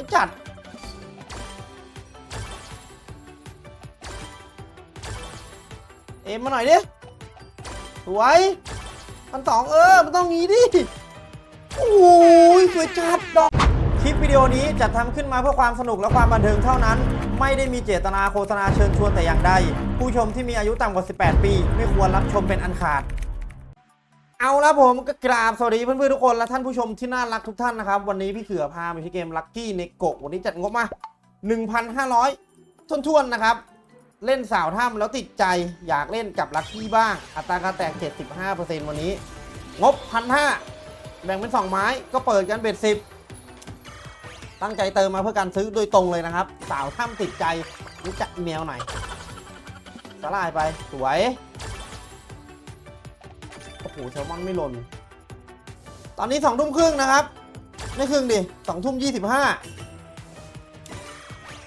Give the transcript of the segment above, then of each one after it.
อยจัด เอ็มมาหน่อยดิ สวยพันสองเออ มันต้องงี้ดิ โอ้ยสวยจัดดอก คลิปวิดีโอนี้จัดทำขึ้นมาเพื่อความสนุกและความบันเทิงเท่านั้น ไม่ได้มีเจตนาโฆษณาเชิญชวนแต่อย่างใด ผู้ชมที่มีอายุต่ำกว่า 18 ปี ไม่ควรรับชมเป็นอันขาด เอาละผมก็กราบสวัสดีเพื่อนๆทุกคนและท่านผู้ชมที่น่ารักทุกท่านนะครับ วันนี้พี่เขือพาไปที่เกมลั c กี้ในโกวันนี้จัดงบมา 1,500ทวนๆนะครับ เล่นสาวถ้ำแล้วติดใจอยากเล่นกับลัคกี้บ้าง อัตราการแตก 75%วันนี้ งบ 1,500 แบ่งเป็น 2 ไม้ก็เปิดกันเบ็ด10 ตั้งใจเติมมาเพื่อการซื้อโดยตรงเลยนะครับ สาวถ้ำติดใจรู้จักอีเมลหนสลายไปสวย อ้แซลมอนไม่หล่น ตอนนี้สองทุ่มครึ่งนะครับ ไม่ครึ่งดิสองทุ่มยี่สิบห้า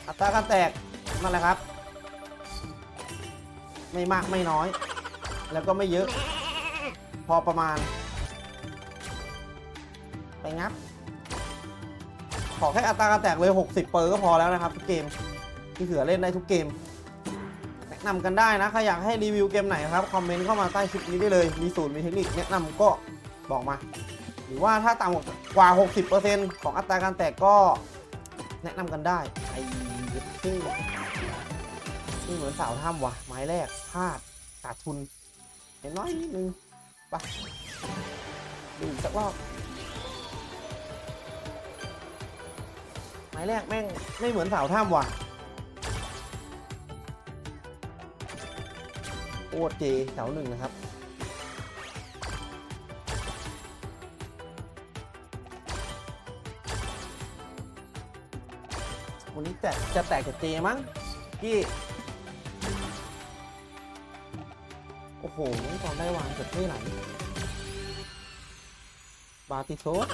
อัตราการแตกนั่นแหละครับ ไม่มากไม่น้อย แล้วก็ไม่เยอะ พอประมาณ ไปงับ ขอแค่อัตราการแตกเลย 60 เปอร์ก็พอแล้วนะครับทุกเกม ที่เสือเล่นได้ทุกเกม นะนำกันได้นะใครอยากให้รีวิวเกมไหนครับคอมเมนต์เข้ามาใต้คลิปนี้ได้เลย มีสูตรมีเทคนิคแนะนำก็บอกมา หรือว่าถ้าต่ำกว่า 60%ของอัตราการแตกก็แนะนำกันได้ไอ้ซึ่งนี่เหมือนสาวถ้ำว่ะไม้แรกพลาดขาดทุนเห็นน้อยนิดนึงไปดูอีกสักรอบไม้แรกแม่งไม่เหมือนสาวถ้ำว่ะ โอเจแถวหนึ่งนะครับวันนี้แตกจะแตกกับเจมั้งพี่โอ้โหตอนได้วางเกิดที่ไหนบาติโซส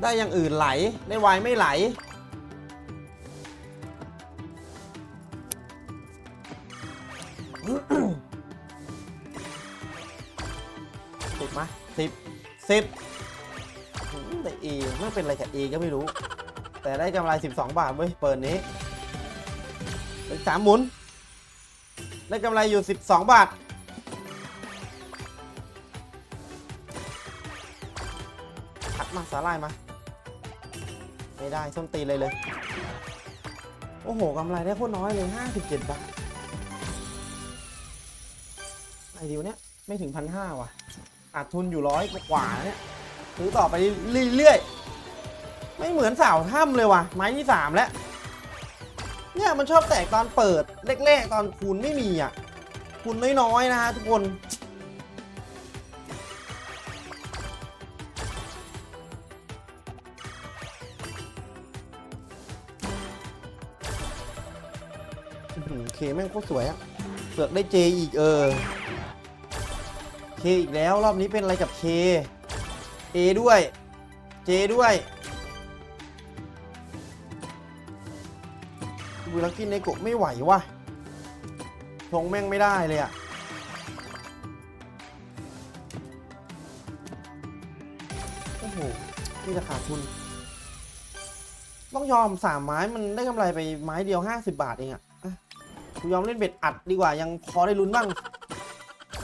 ได้อย่างอื่นไหล ได้ไวไม่ไหล สิบมาสิบสิบแต่เอไม่เป็นอะไรกับเอก็ไม่รู้ แต่ได้กำไร 12 บาทเว้ย เปิดนี้เป็นสามหมุน ได้กำไรอยู่ 12 บาทถัดมาสาลายมา ไม่ได้ส้นตีเลยเลย โอ้โหกำไรได้โคตรน้อยเลย 57 บาท ไอเดียวเนี้ยไม่ถึงพันห้าว่ะขาดทุนอยู่ร้อยกว่าเนี่ยซื้อต่อไปเรื่อยๆ ไม่เหมือนสาวถ้ำเลยว่ะ ไม้ที่สามแล้ว เนี่ยมันชอบแตกตอนเปิดแรกๆ ตอนคูณไม่มีอะคูณน้อยๆ นะฮะทุกคนอื้อเคแม่งโคตรสวยอะเสือกได้เจอีกเออ เคอีกแล้วรอบนี้เป็นอะไรกับเคเอด้วย เจด้วยบูรักกินในกบไม่ไหววะทงแม่งไม่ได้เลยอะโอ้โหนี่จะขาดทุน ต้องยอมสามไม้มันได้กำไรไปไม้เดียว 50 บาทเองอะอะกูยอมเล่นเบ็ดอัดดีกว่ายังพอได้ลุ้นบ้าง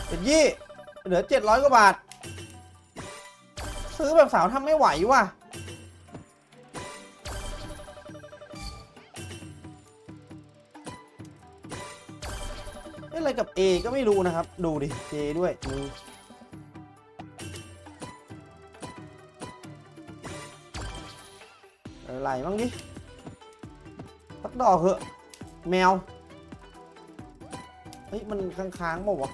เบ็ดยี่ เหลือ700กว่าบาท ซื้อแบบสาวทำไม่ไหวว่ะเล่อะไรกับ A ก็ไม่รู้นะครับ ดูดิ J ด้วยมืออะไรบ้างดิสักดอกเหอะแมว เฮ้ย มันค้างๆมั้าวะ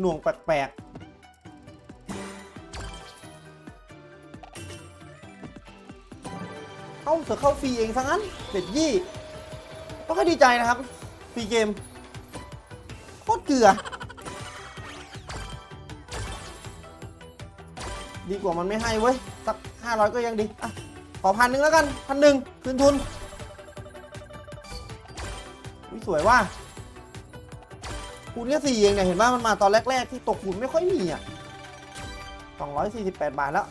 หน่วงแปลกๆ เอ้าเสือเข้าฟรีเองซะงั้นเบ็ดยี่ก็ค่อยดีใจนะครับฟรีเกมโคตรเกลือ ดีกว่ามันไม่ให้เว้ย สักห้าร้อยก็ยังดี อะ ขอพันหนึ่งแล้วกันพันหนึ่งคืนทุนสวยว่าคูณแค่สี่เองเนี่ย เห็นว่ามันมาตอนแรก ๆ ที่ตกคูณไม่ค่อยมีอะ248บาทแล้ว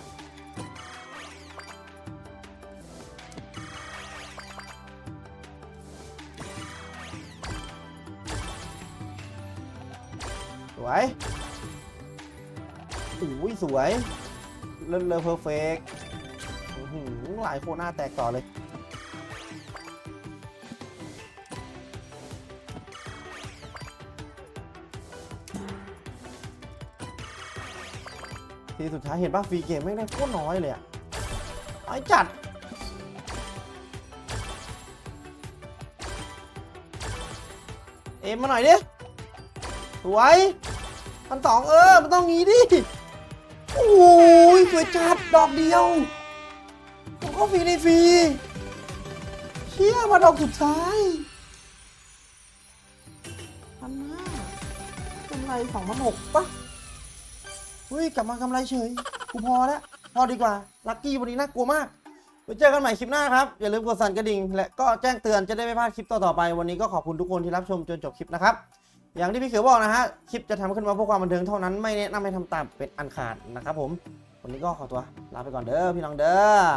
วยโอ้ยสวยเลิศเลอเพอร์เฟกหลายโคหน้าแตกต่อเลย ทีสุดท้ายเห็นป่ะฟรีเกมไม่ได้โคตรน้อยเลยอะไอ้จัดเอ็มมาหน่อยดิ สวยพันสองเออ มันต้องงี้ดิ โอ้ยสวยจัด ดอกเดียวผมก็ฟรีในฟรีเชี่ยมาดอกสุดท้ายพันห้ากำไรสองพันหกปะเฮ้ย กลับมากำไรเฉย กูพอแล้ว พอดีกว่า ลัคกี้วันนี้น่ากลัวมากไว้เจอกันใหม่คลิปหน้าครับ อย่าลืมกดสั่นกระดิ่ง และก็แจ้งเตือนจะได้ไม่พลาดคลิปต่อๆไป วันนี้ก็ขอบคุณทุกคนที่รับชมจนจบคลิปนะครับ อย่างที่พี่เขียวบอกนะฮะ คลิปจะทำขึ้นมาเพื่อความบันเทิงเท่านั้นไม่แนะนำให้ทำตามเป็นอันขาดนะครับผม วันนี้ก็ขอตัวลาไปก่อนเด้อพี่น้องเด้อ